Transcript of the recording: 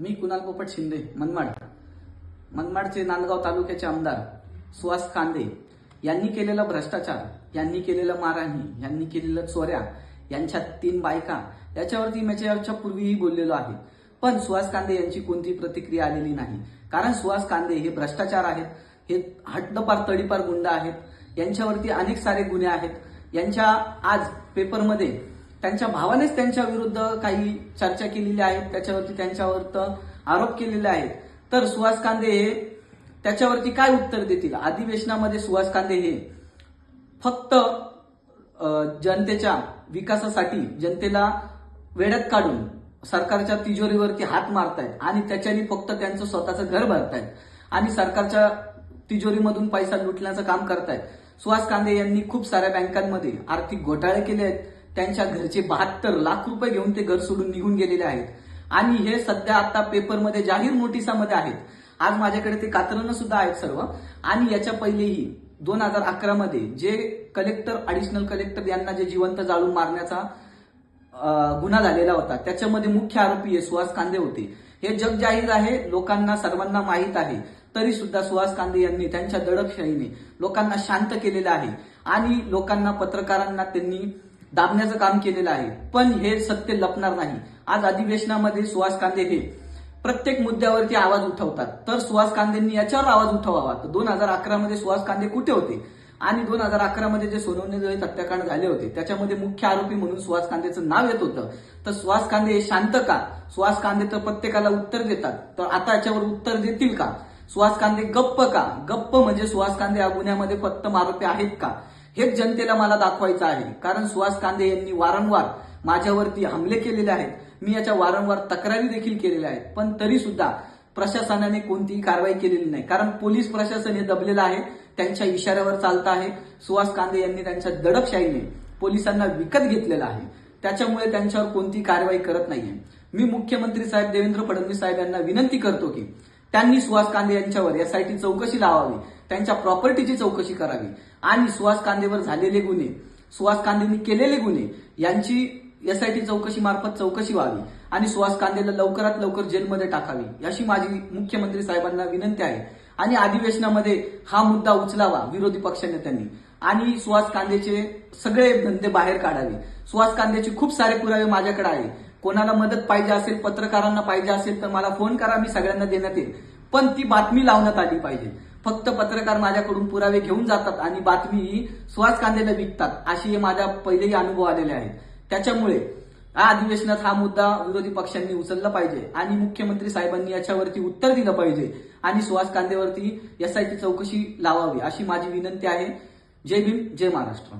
मी कुणाल पोपट शिंदे मनमाड. मनमाडचे नांदगाव तालुक्याचे आमदार सुहास कांदे यांनी केलेला भ्रष्टाचार यांनी केलेलं मारहाणी यांनी केलेलं चोऱ्या यांच्या तीन बायका याच्यावरती याच्या पूर्वीही बोललेलो आहे. पण सुहास कांदे यांची कोणती प्रतिक्रिया आलेली नाही. कारण सुहास कांदे हे भ्रष्टाचार आहेत हे हट्टपार तडीपार गुंड आहेत यांच्यावरती अनेक सारे गुन्हे आहेत. यांच्या आज पेपरमध्ये त्यांच्या भावानेच त्यांच्या विरुद्ध काही चर्चा केलेली आहे. त्याच्यावरती त्यांच्यावर आरोप केलेले आहेत. तर सुहास कांदे हे त्याच्यावरती काय उत्तर देतील? अधिवेशनामध्ये सुहास कांदे हे फक्त जनतेच्या विकासासाठी जनतेला वेड्यात काढून सरकारच्या तिजोरीवरती हात मारतायत आणि त्याच्याने फक्त त्यांचं स्वतःचं घर भरतायत आणि सरकारच्या तिजोरीमधून पैसा लुटण्याचं काम करतायत. सुहास कांदे यांनी खूप साऱ्या बँकांमध्ये आर्थिक घोटाळे केले आहेत त्यांच्या घरचे बहात्तर लाख रुपये घेऊन ते घर सोडून निघून गेलेले आहेत. आणि हे सध्या आता पेपरमध्ये जाहीर नोटिसामध्ये आहेत. आज माझ्याकडे ते कातरणं सुद्धा आहेत सर्व. आणि याच्या पहिलेही दोन हजार अकरा मध्ये जे कलेक्टर अडिशनल कलेक्टर यांना जे जिवंत जाळून मारण्याचा गुन्हा झालेला होता त्याच्यामध्ये मुख्य आरोपी हे सुहास कांदे होते. हे जग जाहीर आहे लोकांना सर्वांना माहीत आहे. तरी सुद्धा सुहास कांदे यांनी त्यांच्या दडपशाहीने लोकांना शांत केलेलं आहे. आणि लोकांना पत्रकारांना त्यांनी दाबण्याचं काम केलेलं आहे. पण हे सत्य लपणार नाही. आज अधिवेशनामध्ये सुहास कांदे हे प्रत्येक मुद्द्यावरती आवाज उठवतात. तर सुहास कांदेंनी याच्यावर आवाज उठवावा. तर दोन हजार अकरा मध्ये सुहास कांदे कुठे होते? आणि दोन हजार अकरा मध्ये जे सोनवणे जळीत हत्याकांड झाले होते त्याच्यामध्ये मुख्य आरोपी म्हणून सुहास कांदेचं नाव येत होतं. तर सुहास कांदे हे शांत का? सुहास कांदे तर प्रत्येकाला उत्तर देतात. तर आता याच्यावर उत्तर देतील का? सुहास कांदे गप्प का? गप्प म्हणजे सुहास कांदे या गुन्ह्यामध्ये फक्त आरोपी आहेत का? हेच जनतेला मला दाखवायचं आहे. कारण सुहास कांदे यांनी वारंवार माझ्यावरती हमले केलेले आहेत. मी याच्या वारंवार तक्रारी देखील केलेल्या आहेत. पण तरी सुद्धा प्रशासनाने कोणतीही कारवाई केलेली नाही. कारण पोलीस प्रशासन हे दबलेलं आहे. त्यांच्या इशाऱ्यावर चालत आहे. सुहास कांदे यांनी त्यांच्या दडपशाहीने पोलिसांना विकत घेतलेला आहे. त्याच्यामुळे त्यांच्यावर कोणती कारवाई करत नाहीये. मी मुख्यमंत्री साहेब देवेंद्र फडणवीस साहेब यांना विनंती करतो की त्यांनी सुहास कांदे यांच्यावर एसआयटी चौकशी लावावी. त्यांच्या प्रॉपर्टीची चौकशी करावी. आणि सुहास कांदेवर झालेले गुन्हे सुहास कांदेंनी केलेले गुन्हे यांची एसआयटी चौकशी मार्फत चौकशी व्हावी आणि सुहास कांदेला लवकरात लवकर जेलमध्ये टाकावी अशी माझी मुख्यमंत्री साहेबांना विनंती आहे. आणि अधिवेशनामध्ये हा मुद्दा उचलावा विरोधी पक्षनेत्यांनी आणि सुहास कांदेचे सगळे धंदे बाहेर काढावे. सुहास कांदेचे खूप सारे पुरावे माझ्याकडे आहे कोणाला मदत पाहिजे असेल पत्रकारांना पाहिजे असेल तर मला फोन करा मी सगळ्यांना देण्यात येईल. पण ती बातमी लावण्यात आली पाहिजे. फक्त पत्रकार माझ्याकडून पुरावे घेऊन जातात आणि बातमी ही सुहास कांदेला विकतात. अशी हे माझ्या पहिलेही अनुभव आलेले आहेत. त्याच्यामुळे या अधिवेशनात हा मुद्दा विरोधी पक्षांनी उचलला पाहिजे आणि मुख्यमंत्री साहेबांनी याच्यावरती उत्तर दिलं पाहिजे आणि सुहास कांदेवरती एसआयटी चौकशी लावावी अशी माझी विनंती आहे. जय भीम जय महाराष्ट्र.